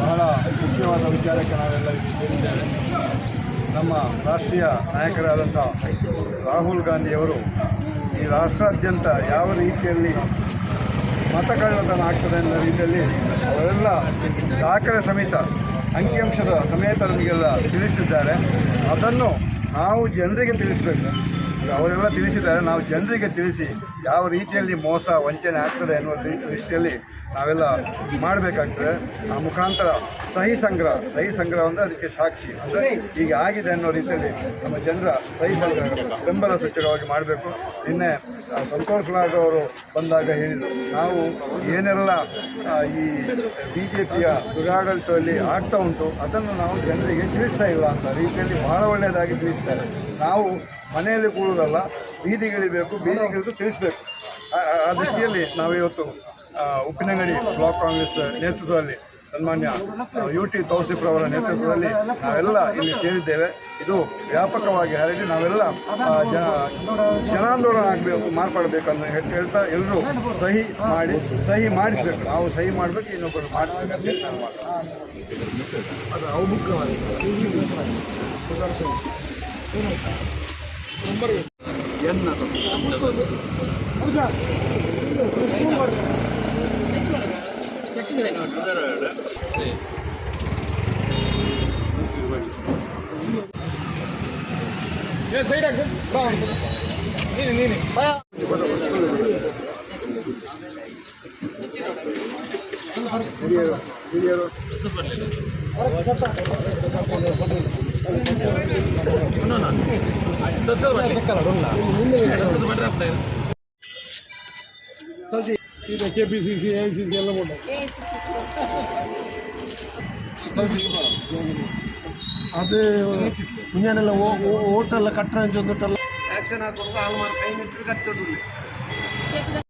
ಬಹಳ ಮುಖ್ಯವಾದ ವಿಚಾರಕ್ಕೆ ನಾವೆಲ್ಲ ಇಲ್ಲಿ ಸೇರಿದ್ದೇವೆ. ನಮ್ಮ ರಾಷ್ಟ್ರೀಯ ನಾಯಕರಾದಂಥ ರಾಹುಲ್ ಗಾಂಧಿಯವರು ಈ ರಾಷ್ಟ್ರಾದ್ಯಂತ ಯಾವ ರೀತಿಯಲ್ಲಿ ಮತಕಳ್ಳತನ ಆಗ್ತದೆ ಅನ್ನೋ ರೀತಿಯಲ್ಲಿ ಅವರೆಲ್ಲ ದಾಖಲೆ ಸಮೇತ ಅಂಕಿಅಂಶದ ಸಮೇತ ನಮಗೆಲ್ಲ ತಿಳಿಸಿದ್ದಾರೆ. ಅದನ್ನು ನಾವು ಜನರಿಗೆ ತಿಳಿಸಬೇಕು. ಅವರೆಲ್ಲ ತಿಳಿಸಿದ್ದಾರೆ. ನಾವು ಜನರಿಗೆ ತಿಳಿಸಿ ಯಾವ ರೀತಿಯಲ್ಲಿ ಮೋಸ, ವಂಚನೆ ಆಗ್ತದೆ ಅನ್ನೋ ದೃಷ್ಟಿಯಲ್ಲಿ ನಾವೆಲ್ಲ ಮಾಡಬೇಕಾಗ್ತದೆ. ಆ ಮುಖಾಂತರ ಸಹಿ ಸಂಗ್ರಹ ಸಹಿ ಸಂಗ್ರಹ ಅಂದರೆ ಅದಕ್ಕೆ ಸಾಕ್ಷಿ ಅಂದರೆ ಈಗ ಆಗಿದೆ ಅನ್ನೋ ರೀತಿಯಲ್ಲಿ ನಮ್ಮ ಜನರ ಸಹಿ ಸಂಗ್ರಹ ಬೆಂಬಲ ಸೂಚಕವಾಗಿ ಮಾಡಬೇಕು. ನಿನ್ನೆ ಸಂತೋಷ್ ಲಾಡ್ ಅವರು ಬಂದಾಗ ಹೇಳಿದರು, ನಾವು ಏನೆಲ್ಲ ಈ ಬಿ ಜೆ ಪಿಯ ದುರಾಡಳಿತದಲ್ಲಿ ಆಗ್ತಾ ಉಂಟು ಅದನ್ನು ನಾವು ಜನರಿಗೆ ತಿಳಿಸ್ತಾ ಇಲ್ಲ ಅಂತ ರೀತಿಯಲ್ಲಿ ಬಹಳ ಒಳ್ಳೆಯದಾಗಿ ತಿಳಿಸ್ತಾರೆ. ನಾವು ಮನೆಯಲ್ಲಿ ಕೂಡುವುದಲ್ಲ ಬೀದಿಗಿಳಿಬೇಕು ಬೀದಿಗಿಳಿದು ತಿಳಿಸ್ಬೇಕು. ಆ- ದೃಷ್ಟಿಯಲ್ಲಿ ನಾವು ಇವತ್ತು ಆ, ಉಪ್ಪಿನಂಗಡಿ ಬ್ಲಾಕ್ ಕಾಂಗ್ರೆಸ್ ನೇತೃತ್ವದಲ್ಲಿ ಸನ್ಮಾನ್ಯ ಯು ಟಿ ತೌಸಿಫ್ರವರ ನೇತೃತ್ವದಲ್ಲಿ ನಾವೆಲ್ಲ ಇಲ್ಲಿ ಸೇರಿದ್ದೇವೆ. ಇದು ವ್ಯಾಪಕವಾಗಿ ಹರಡಿ ನಾವೆಲ್ಲ ಜನ ಜನಾಂದೋಲನ ಆಗಬೇಕು ಮಾರ್ಪಡಬೇಕನ್ನು ಹೇಳ್- ಹೇಳ್ತಾ ಎಲ್ಲರೂ ಸಹಿ ಮಾಡಿ ಸಹಿ ಮಾಡಿಸ್ಬೇಕು. ನಾವು ಸಹಿ ಮಾಡಬೇಕು ಇನ್ನೊಬ್ಬರು ಮಾಡಿಸ್ಬೇಕಂತ. ಅದು ಎನ್ ಅದು ಹಿರಿಯರು ಹಿರಿಯರು K P C C I C KPCC AICC எல்லாம் ಅದು ಮುಂಜಾನೆಲ್ಲ ಓಟೆಲ್ಲ ಕಟ್ಟಣ ಆಕ್ಷನ್ ಹಾಕೊಂಡು ಆಲ್ಮಾರು ಸೈನ್ ಇಟ್ಟು ಕಟ್ಟಿಲ್ಲ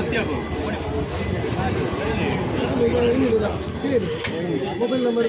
ಕಟ್ಕೊಂಡು ಮೊಬೈಲ್ ನಂಬರ್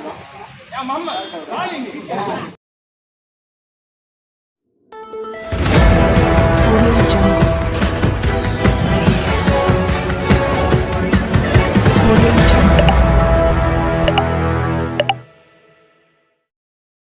يا محمد تعالي Audio